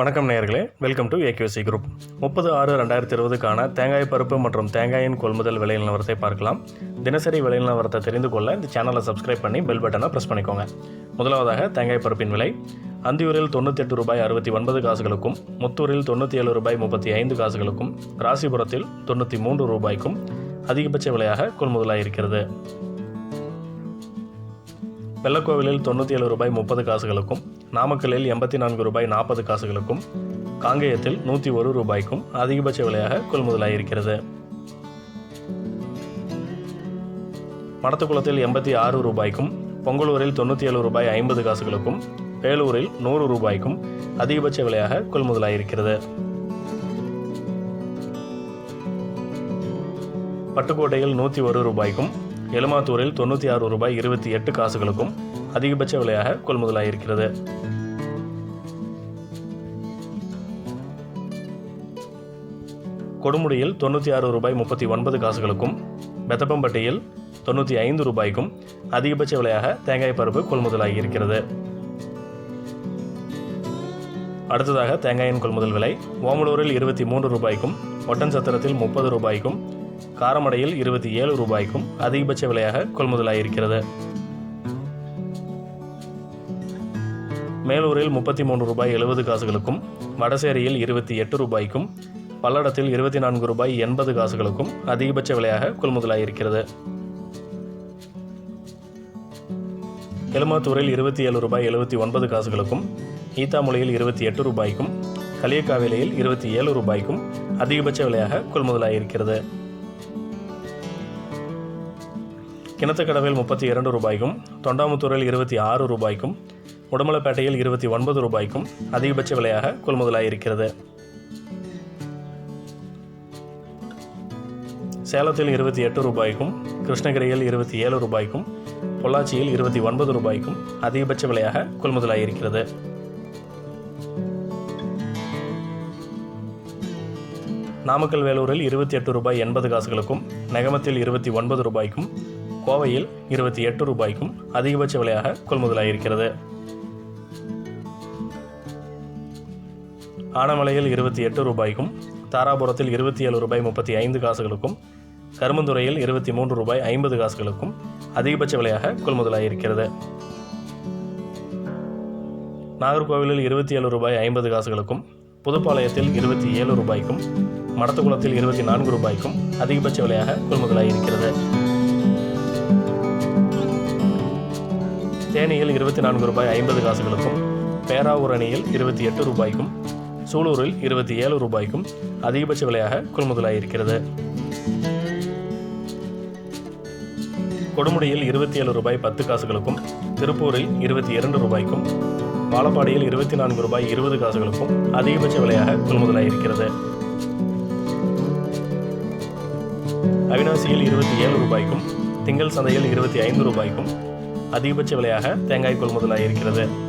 வணக்கம் நேயர்களே. Welcome to AKC group முப்பது ஆறு ரெண்டாயிரத்தி இருபதுக்கான தேங்காய் பருப்பு மற்றும் தேங்காயின் கொள்முதல் விலை நிலவரத்தை பார்க்கலாம். தினசரி விலை நிலவரத்தை தெரிந்து கொள்ள இந்த சேனலை சப்ஸ்கிரைப் பண்ணி பெல் பட்டனை ப்ரெஸ் பண்ணிக்கோங்க. முதலாவதாக தேங்காய் பருப்பின் விலை. அந்தியூரில் தொண்ணூத்தெட்டு ரூபாய் அறுபத்தி ஒன்பது காசுகளுக்கும் முத்தூரில் தொண்ணூற்றி ஏழு ரூபாய் முப்பத்தி ஐந்து காசுகளுக்கும் ராசிபுரத்தில் தொண்ணூற்றி மூன்று ரூபாய்க்கும் அதிகபட்ச விலையாக கொள்முதலாக இருக்கிறது. வெள்ளக்கோவிலில் தொண்ணூற்றி ஏழு ரூபாய் முப்பது காசுகளுக்கும் நாமக்கல்லில் எண்பத்தி நான்கு ரூபாய் நாற்பது காசுகளுக்கும் காங்கேயத்தில் நூற்றி ஒரு ரூபாய்க்கும் அதிகபட்ச விலையாக கொள்முதலாயிருக்கிறது. மடத்துக்குளத்தில் எண்பத்தி ஆறு ரூபாய்க்கும் பொங்கலூரில் தொண்ணூற்றி ஏழு ரூபாய் ஐம்பது காசுகளுக்கும் வேலூரில் நூறு ரூபாய்க்கும் அதிகபட்ச விலையாக கொள்முதலாயிருக்கிறது. பட்டுக்கோட்டையில் நூற்றி ஒரு ரூபாய்க்கும் எலுமாத்தூரில் தொண்ணூற்றி ஆறு ரூபாய் இருபத்தி எட்டு காசுகளுக்கும் அதிகபட்ச விலையாக கொள்முதலாயிருக்கிறது. கொடுமுடியில் தொண்ணூற்றி ஆறு ரூபாய் முப்பத்தி ஒன்பது காசுகளுக்கும் பெத்தப்பம்பட்டியில் தொண்ணூற்றி ஐந்து ரூபாய்க்கும் அதிகபட்ச விலையாக தேங்காய் பருப்பு கொள்முதலாகி இருக்கிறது அடுத்ததாக தேங்காயின் கொள்முதல் விலை ஓமலூரில் இருபத்தி மூன்று ரூபாய்க்கும் ஒட்டன்சத்திரத்தில் முப்பது ரூபாய்க்கும் காரமடையில் இருபத்தி ஏழு ரூபாய்க்கும் அதிகபட்ச விலையாக கொள்முதலாயிருக்கிறது. மேலூரில் முப்பத்தி மூன்று ரூபாய் எழுபது காசுகளுக்கும் வடசேரியில் இருபத்தி எட்டு ரூபாய்க்கும் பல்லடத்தில் இருபத்தி நான்கு ரூபாய் எண்பது காசுகளுக்கும் அதிகபட்ச விலையாக கொள்முதலாயிருக்கிறது. எலுமாத்தூரில் இருபத்தி ஏழு ரூபாய் எழுபத்தி ஒன்பது காசுகளுக்கும் ஈத்தாமொழியில் இருபத்தி எட்டு ரூபாய்க்கும் களியக்காவிலையில் இருபத்தி ஏழு ரூபாய்க்கும் அதிகபட்ச விலையாக கொள்முதலாயிருக்கிறது. கிணத்துக்கடவில் முப்பத்தி இரண்டு ரூபாய்க்கும் தொண்டாமுத்தூரில் இருபத்தி ஆறு ரூபாய்க்கும் உடமலைப்பேட்டையில் இருபத்தி ஒன்பது ரூபாய்க்கும் அதிகபட்ச விலையாக கொள்முதலாயிருக்கிறது. சேலத்தில் இருபத்தி எட்டு ரூபாய்க்கும் கிருஷ்ணகிரியில் இருபத்தி ஏழு ரூபாய்க்கும் பொள்ளாச்சியில் இருபத்தி ஒன்பது ரூபாய்க்கும் அதிகபட்ச விலையாக கொள்முதலாயிருக்கிறது. நாமக்கல் வேலூரில் இருபத்தி எட்டு ரூபாய் எண்பது காசுகளுக்கும் நெகமத்தில் இருபத்தி ஒன்பது ரூபாய்க்கும் கோவையில் இருபத்தி எட்டு ரூபாய்க்கும் அதிகபட்ச விலையாக கொள்முதலாயிருக்கிறது. ஆனமலையில் இருபத்தி எட்டு ரூபாய்க்கும் தாராபுரத்தில் இருபத்தி ஏழு ரூபாய் முப்பத்தி ஐந்து காசுகளுக்கும் கருமந்துறையில் இருபத்தி மூன்று ரூபாய் ஐம்பது காசுகளுக்கும் அதிகபட்ச விலையாக கொள்முதலாயிருக்கிறது நாகர்கோவிலில் இருபத்தி ஏழு ரூபாய் ஐம்பது காசுகளுக்கும் புதுப்பாளையத்தில் இருபத்தி ஏழு ரூபாய்க்கும் மடத்துக்குளத்தில் இருபத்தி நான்கு ரூபாய்க்கும் அதிகபட்ச விலையாக கொள்முதலாயிருக்கிறது தேனியில் இருபத்தி நான்கு ரூபாய் ஐம்பது காசுகளுக்கும் பேராவூர் அணியில் இருபத்தி எட்டு ரூபாய்க்கும் சூலூரில் இருபத்தி ஏழு ரூபாய்க்கும் அதிகபட்ச விலையாக கொள்முதலாயிருக்கிறது. கொடுமுடியில் இருபத்தி ஏழு ரூபாய் பத்து காசுகளுக்கும் திருப்பூரில் இருபத்தி இரண்டு ரூபாய்க்கும் வாழப்பாடியில் இருபத்தி நான்கு ரூபாய் இருபது காசுகளுக்கும் அதிகபட்ச விலையாக கொள்முதலாயிருக்கிறது. அவினாசியில் இருபத்தி ஏழு ரூபாய்க்கும் திங்கள் சந்தையில் இருபத்தி ஐந்து ரூபாய்க்கும் அதிகபட்ச விலையாக தேங்காய் கொள்முதலாயிருக்கிறது.